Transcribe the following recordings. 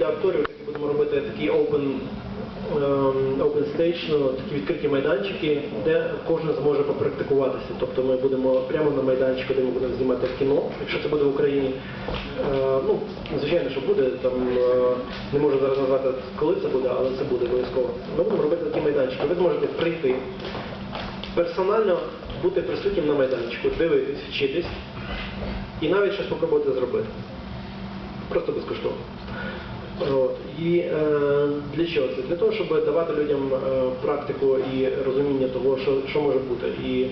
Для акторів таки будемо робити такий open, ем, open stage, ну, такі відкриті майданчики, де кожен зможе попрактикуватися. Тобто ми будемо прямо на майданчику, де ми будемо знімати кіно, якщо це буде в Україні. Е, ну, звичайно, що буде, там е, не можу зараз назвати, коли це буде, але це буде обов'язково. Ми будемо робити такі майданчики. Ви зможете прийти персонально бути присутнім на майданчику, дивитись, вчитись і навіть щось спробувати зробити. Просто безкоштовно. І е, для чого це? Для того, щоб давати людям е, практику і розуміння того, що, що може бути, і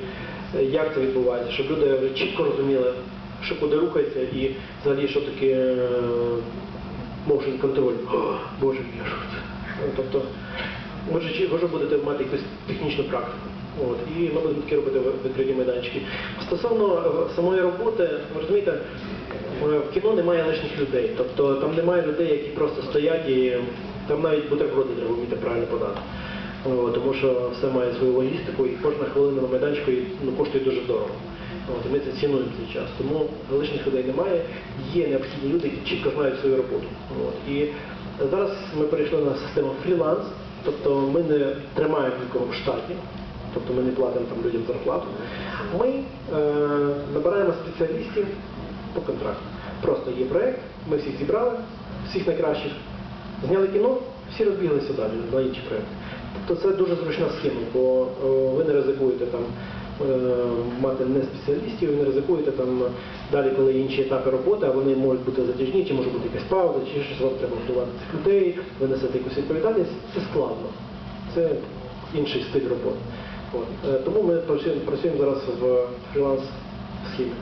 е, як це відбувається, щоб люди чітко розуміли, що куди рухається, і взагалі, що таке motion контроль. Боже мій, що Тобто, ви вже, ви будете мати якусь технічну практику. От, і ми будемо такі робити відкриті майданчики. Стосовно е, самої роботи, ви розумієте, е, в кіно немає лишніх людей. Тобто там немає людей, які просто стоять і там навіть бутерброди треба вміти правильно подати. От, тому що все має свою логістику і кожна хвилина на майданчику ну, коштує дуже дорого. От, і ми це цінуємо цей час. Тому лишніх людей немає. Є необхідні люди, які чітко знають свою роботу. От. І зараз ми перейшли на систему фріланс, тобто ми не тримаємо нікого в штаті, тобто ми не платимо там людям зарплату. Ми е, набираємо спеціалістів по контракту. Просто є проєкт, ми всіх зібрали, всіх найкращих, зняли кіно, всі розбіглися далі на інші проєкти. Тобто це дуже зручна схема, бо е, ви не ризикуєте там Е, мати не спеціалістів, і не ризикуєте там далі, коли інші етапи роботи, а вони можуть бути затяжні, чи може бути якась правда, чи щось вам треба готувати цих людей, винесете якусь відповідальність. Це складно. Це інший стиль роботи. От. Е, тому ми працюємо зараз в фріланс схемі